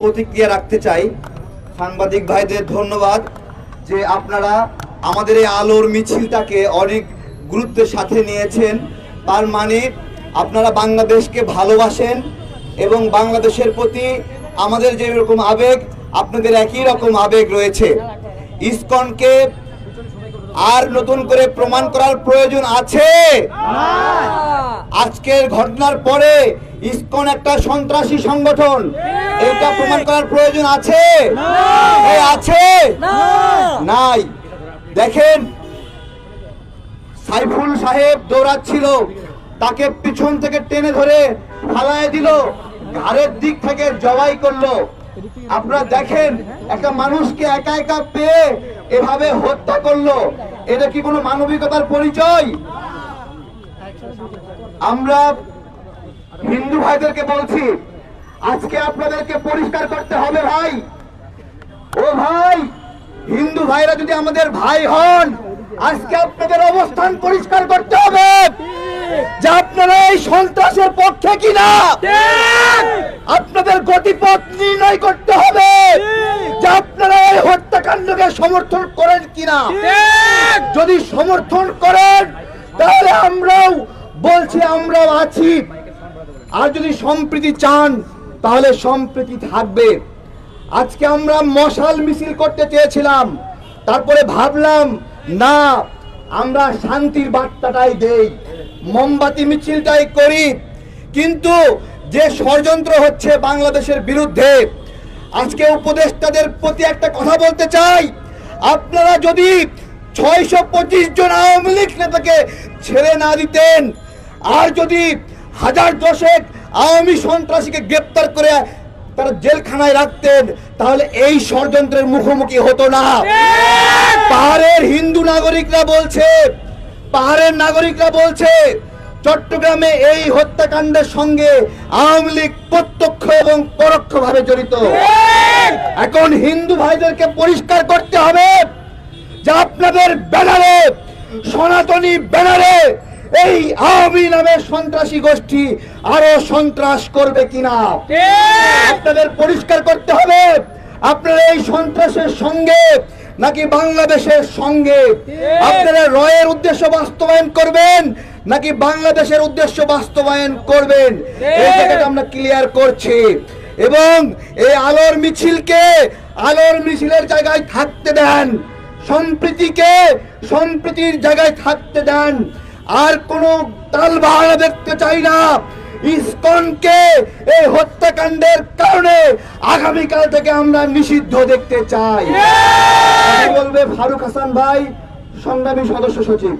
প্রতিক্রিয়া রাখতে চাই। সাংবাদিক ভাইদের ধন্যবাদ যে আপনারা আমাদের এই আলোর মিছিলটাকে অনেক গুরুত্বের সাথে নিয়েছেন। তার মানে আপনারা বাংলাদেশকে ভালোবাসেন এবং বাংলাদেশের প্রতি আমাদের যে রকম আবেগ আপনাদের একই রকম আবেগ রয়েছে। ইসকনকে আর নতুন করে প্রমাণ করার প্রয়োজন আছে। আজকের ঘটনার পরে ইসকন একটা সন্ত্রাসী সংগঠন। এটা প্রমাণ করার প্রয়োজন আছে? আছে? নাই। দেখেন সাইফুল সাহেব দৌড়াচ্ছিল তাকে পিছন থেকে টেনে ধরে ফালায় দিল ঘাড়ের দিক থেকে জবাই করল। আপনারা দেখেন একটা মানুষকে একা একা পেয়ে এভাবে হত্যা করল। এটা কি কোনো মানবিকতার পরিচয়? আমরা হিন্দু ভাইদেরকে বলছি, আজকে আপনাদেরকে পরিষ্কার করতে হবে ভাই। ও ভাই, হিন্দু ভাইরা যদি আমাদের ভাই হন, আজকে আপনাদের অবস্থান পরিষ্কার করতে হবে। যে আপনারা এই সন্ত্রাসের পক্ষে কিনা, আপনাদের গতিপথ নির্ণয় করতে হবে। যে আপনারা এই হত্যাকাণ্ডকে সমর্থন করেন কিনা, যদি সমর্থন করেন, তাহলে আমরাও বলছি, আমরাও আছি। আর যদি সম্প্রীতি চান, তাহলে সম্প্রীতি থাকবে। আজকে আমরা মশাল মিছিল করতে চেয়েছিলাম, তারপরে ভাবলাম, না, আমরা শান্তির বার্তাটাই দেই, মোমবাতি মিছিলটাই করি। কিন্তু যে ষড়যন্ত্র হচ্ছে বাংলাদেশের বিরুদ্ধে, আজকে উপদেষ্টাদের প্রতি একটা কথা বলতে চাই। আপনারা যদি ছয়শো পঁচিশ জন আওয়ামী লীগ নেতাকে ছেড়ে না দিতেন, আর যদি হাজার দশেক আওয়ামী সন্ত্রাসীকে গ্রেপ্তার করে তারা জেলখানায় রাখতেন, তাহলে এই ষড়যন্ত্রের মুখোমুখি হতো না। পাহাড়ের হিন্দু নাগরিকরা বলছে, পাহাড়ের নাগরিকরা বলছে, চট্টগ্রামে এই হত্যাকাণ্ডের সঙ্গে আওয়ামী লীগ প্রত্যক্ষ এবং পরোক্ষভাবে জড়িত। এখন হিন্দু ভাইদেরকে পরিষ্কার করতে হবে যে আপনাদের ব্যানারে, সনাতনী ব্যানারে এই আওয়ামী নামের সন্ত্রাসী গোষ্ঠী আরও সন্ত্রাস করবে কিনা? আপনাদের পরিষ্কার করতে হবে। আপনারা এই সন্ত্রাসের সঙ্গে নাকি বাংলাদেশের সঙ্গে? আপনারা রয়ের উদ্দেশ্য বাস্তবায়ন করবেন নাকি বাংলাদেশের উদ্দেশ্য বাস্তবায়ন করবেন? এই জায়গাটা আমরা ক্লিয়ার করছি। এবং এই আলোর মিছিলকে আলোর মিছিলের জায়গায় থাকতে দেন। সম্প্রীতিকে সম্প্রীতির জায়গায় থাকতে দেন। আর কোন তাল বাহানা দেখতে চাই না। ইসকনকে এই হত্যাকাণ্ডের কারণে আগামীকাল থেকে আমরা নিষিদ্ধ দেখতে চাই। বলবে ফারুক হাসান ভাই সংগ্রামী সদস্য সচিব?